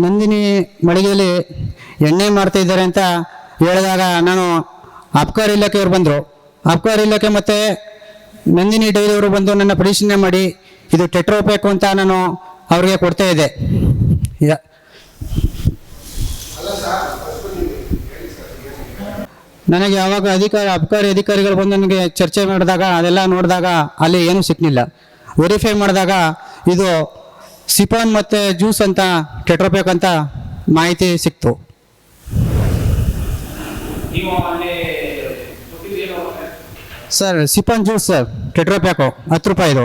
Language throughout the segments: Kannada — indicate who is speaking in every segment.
Speaker 1: ನಂದಿನಿ ಮಳಿಗೆಯಲ್ಲಿ ಎಣ್ಣೆ ಮಾಡ್ತಾ ಇದ್ದಾರೆ ಅಂತ ಹೇಳಿದಾಗ ನಾನು ಅಬ್ಕಾರಿ ಇಲಾಖೆಯವರು ಬಂದರು. ಅಬ್ಕಾರಿ ಇಲಾಖೆ ಮತ್ತು ನಂದಿನಿ ಡೈರಿಯವರು ಬಂದು ನನ್ನ ಪರಿಶೀಲನೆ ಮಾಡಿ ಇದು ಟೆಟ್ರೋಪ್ಯಾಕ್ ಅಂತ ನಾನು ಅವ್ರಿಗೆ ಕೊಡ್ತಾ ಇದ್ದೆ. ನನಗೆ ಯಾವಾಗ ಅಧಿಕಾರಿ ಅಬ್ಕಾರಿ ಅಧಿಕಾರಿಗಳು ಬಂದು ನನಗೆ ಚರ್ಚೆ ಮಾಡಿದಾಗ ಅದೆಲ್ಲ ನೋಡಿದಾಗ ಅಲ್ಲಿ ಏನೂ ಸಿಕ್ಕಲಿಲ್ಲ ವೆರಿಫೈ ಮಾಡಿದಾಗ ಇದು ಸಿಪಾನ್ ಮತ್ತು ಜ್ಯೂಸ್ ಅಂತ ಟೆಟ್ರೋಪ್ಯಾಕ್ ಅಂತ ಮಾಹಿತಿ ಸಿಕ್ತು. ಸರ್ ಸಿಪಾನ್ ಜ್ಯೂಸ್ ಸರ್ ಕೆಟ್ಟರಬೇಕು ಹತ್ತು ರೂಪಾಯಿದು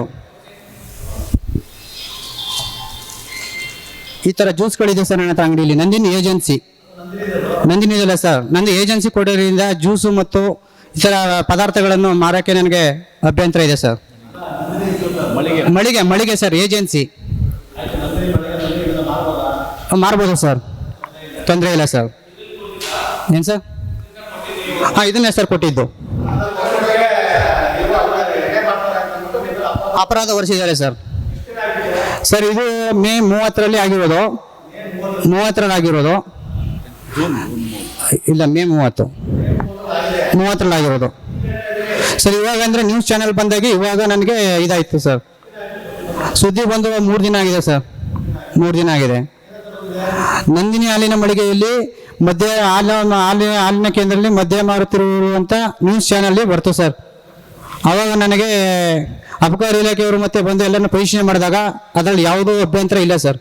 Speaker 1: ಈ ಥರ ಜ್ಯೂಸ್ಗಳಿದೆ ಸರ್ ನನ್ನ ಹತ್ರ ಅಂಗಡಿಯಲ್ಲಿ ನಂದಿನಿ ಏಜೆನ್ಸಿ. ನಂದಿನಿ ಇದೆಲ್ಲ ಸರ್ ನಂದು ಏಜೆನ್ಸಿ ಕೊಡೋದ್ರಿಂದ ಜ್ಯೂಸು ಮತ್ತು ಈ ಥರ ಪದಾರ್ಥಗಳನ್ನು ಮಾರೋಕ್ಕೆ ನನಗೆ ಅಭ್ಯಂತರ ಇದೆ ಸರ್.
Speaker 2: ಮಳಿಗೆ.
Speaker 1: ಮಳಿಗೆ ಮಳಿಗೆ ಸರ್ ಏಜೆನ್ಸಿ. ಮಾರ್ಬೋದು ಸರ್? ತೊಂದರೆ ಇಲ್ಲ ಸರ್. ಏನು ಸರ್? ಹಾಂ, ಇದನ್ನೇ ಸರ್ ಕೊಟ್ಟಿದ್ದು. ಅಪರಾಧ ಹೊರಿಸಿದ್ದಾರೆ ಸರ್. ಸರ್, ಇದು ಮೇ ಮೂವತ್ತರಲ್ಲಿ ಆಗಿರೋದು. ಮೂವತ್ತರಲ್ಲಿ ಆಗಿರೋದು. ಇಲ್ಲ, ಮೇ ಮೂವತ್ತು. ಮೂವತ್ತರಲ್ಲಿ ಆಗಿರೋದು. ಸರ್, ಇವಾಗ ಅಂದರೆ ನ್ಯೂಸ್ ಚಾನೆಲ್ ಬಂದಾಗ ಇವಾಗ ನನಗೆ ಇದಾಯಿತು ಸರ್. ಸುದ್ದಿ ಬಂದು ಮೂರು ದಿನ ಆಗಿದೆ ಸರ್. ಮೂರು ದಿನ ಆಗಿದೆ. ನಂದಿನಿ ಹಾಲಿನ ಮಳಿಗೆಯಲ್ಲಿ ಮಧ್ಯ ಹಾಲಿನ ಹಾಲಿನ ಹಾಲಿನ ಕೇಂದ್ರದಲ್ಲಿ ಮದ್ಯ ಮಾರುತ್ತಿರುವಂಥ ನ್ಯೂಸ್ ಚಾನಲ್ಲಿ ಬರ್ತು ಸರ್. ಆವಾಗ ನನಗೆ ಅಬಕಾರಿ ಇಲಾಖೆಯವರು ಮತ್ತೆ ಬಂದು ಎಲ್ಲರನ್ನು ಪರಿಶೀಲನೆ ಮಾಡಿದಾಗ ಅದರಲ್ಲಿ ಯಾವುದೂ ಅಭ್ಯಂತರ ಇಲ್ಲ ಸರ್.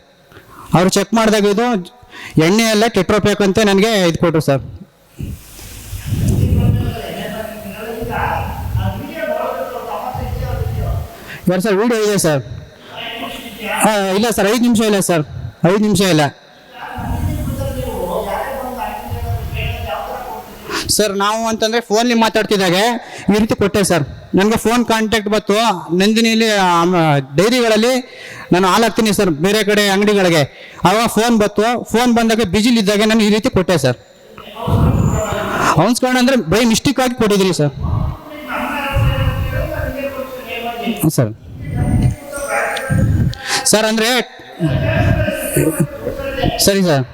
Speaker 1: ಅವರು ಚೆಕ್ ಮಾಡಿದಾಗ ಇದು ಎಣ್ಣೆ ಎಲ್ಲ ಅಂತ ನನಗೆ ಇದು ಕೊಟ್ಟರು ಸರ್. ಸರ್, ವಿಡಿಯೋ ಇದೆ ಸರ್. ಹಾಂ ಇಲ್ಲ ಸರ್, ಐದು ನಿಮಿಷ ಇಲ್ಲ ಸರ್. ಐದು ನಿಮಿಷ ಇಲ್ಲ. ಸರ್, ನಾವು ಅಂತಂದರೆ ಫೋನಲ್ಲಿ ಮಾತಾಡ್ತಿದ್ದಾಗ, ಈ ರೀತಿ ಕೊಟ್ಟೆ ಸರ್. ನನಗೆ ಫೋನ್ ಕಾಂಟ್ಯಾಕ್ಟ್ ಬಂತು. ನಂದಿನಿಲಿ ಡೈರಿಗಳಲ್ಲಿ ನಾನು ಹಾಲಾಗ್ತೀನಿ ಸರ್, ಬೇರೆ ಕಡೆ ಅಂಗಡಿಗಳಿಗೆ. ಆವಾಗ ಫೋನ್ ಬಂತು. ಫೋನ್ ಬಂದಾಗ ಬಿಜಿಲಿದ್ದಾಗ ನಾನು ಈ ರೀತಿ ಕೊಟ್ಟೆ ಸರ್. ಅವನ್ಸ್ಕೊಂಡು ಅಂದರೆ ಬೈ ಮಿಸ್ಟೇಕ್ ಆಗಿ ಕೊಟ್ಟಿದ್ರಿ ಸರ್. ಸರ್. ಸರ್, ಅಂದರೆ ಸರಿ ಸರ್.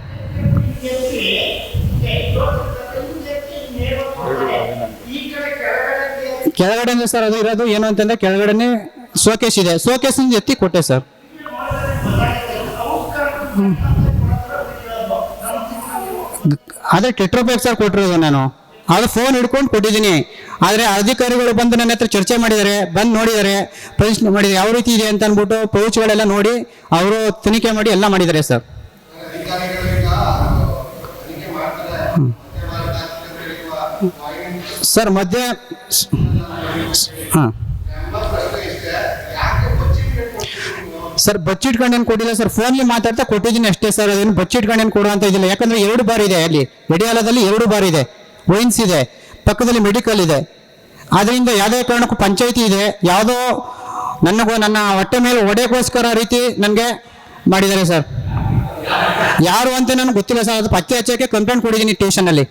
Speaker 1: ಕೆಳಗಡೆ ಸರ್ ಅದು ಇರೋದು ಏನು ಅಂತಂದ್ರೆ ಕೆಳಗಡೆನೆ ಶೋಕೇಶ್ ಇದೆ. ಸೋಕೇಶ್ ಎತ್ತಿ ಕೊಟ್ಟೆ ಸರ್. ಅದೇ ಟೆಟ್ರೋಪ್ಯಾಕ್ ಸರ್ ಕೊಟ್ಟಿರೋದು ನಾನು. ಅದು ಫೋನ್ ಹಿಡ್ಕೊಂಡು ಕೊಟ್ಟಿದ್ದೀನಿ. ಆದರೆ ಅಧಿಕಾರಿಗಳು ಬಂದು ನನ್ನ ಹತ್ರ ಚರ್ಚೆ ಮಾಡಿದ್ದಾರೆ, ಬಂದು ನೋಡಿದ್ದಾರೆ, ಪ್ರಶ್ನೆ ಮಾಡಿದ್ದಾರೆ, ಯಾವ ರೀತಿ ಇದೆ ಅಂತ ಅಂದ್ಬಿಟ್ಟು ಪೌಚ್ಗಳೆಲ್ಲ ನೋಡಿ ಅವರು ತನಿಖೆ ಮಾಡಿ ಎಲ್ಲ ಮಾಡಿದ್ದಾರೆ ಸರ್. ಸರ್, ಮಧ್ಯ ಹಾಂ. ಸರ್ ಬಚ್ಚಿಟ್ಕೊಂಡೇನು ಕೊಟ್ಟಿಲ್ಲ ಸರ್. ಫೋನ್ಲಿ ಮಾತಾಡ್ತಾ ಕೊಟ್ಟಿದ್ದೀನಿ ಅಷ್ಟೇ ಸರ್. ಅದೇನು ಬಚ್ಚಿಟ್ಕೊಂಡೇನು ಕೊಡೋ ಅಂತ ಇದಿಲ್ಲ. ಯಾಕಂದ್ರೆ ಎರಡು ಬಾರಿ ಇದೆ ಅಲ್ಲಿ. ಎಡಿಯಾಲದಲ್ಲಿ ಎರಡು ಬಾರಿ ಇದೆ. ವೈನ್ಸ್ ಇದೆ. ಪಕ್ಕದಲ್ಲಿ ಮೆಡಿಕಲ್ ಇದೆ. ಅದರಿಂದ ಯಾವುದೇ ಕಾರಣಕ್ಕೂ ಪಂಚಾಯಿತಿ ಇದೆ. ಯಾವುದೋ ನನಗೂ ನನ್ನ ಹೊಟ್ಟೆ ಮೇಲೆ ಒಡೆಗೋಸ್ಕರ ರೀತಿ ನನಗೆ ಮಾಡಿದ್ದಾರೆ ಸರ್ ಯಾರು ಅಂತ ನನಗೆ ಗೊತ್ತಿಲ್ಲ ಸರ್ ಅದು ಪತ್ತೆ ಹಚ್ಚೋಕ್ಕೆ ಕಂಪ್ಲೇಂಟ್ ಕೊಡಿದ್ದೀನಿ ಸ್ಟೇಷನಲ್ಲಿ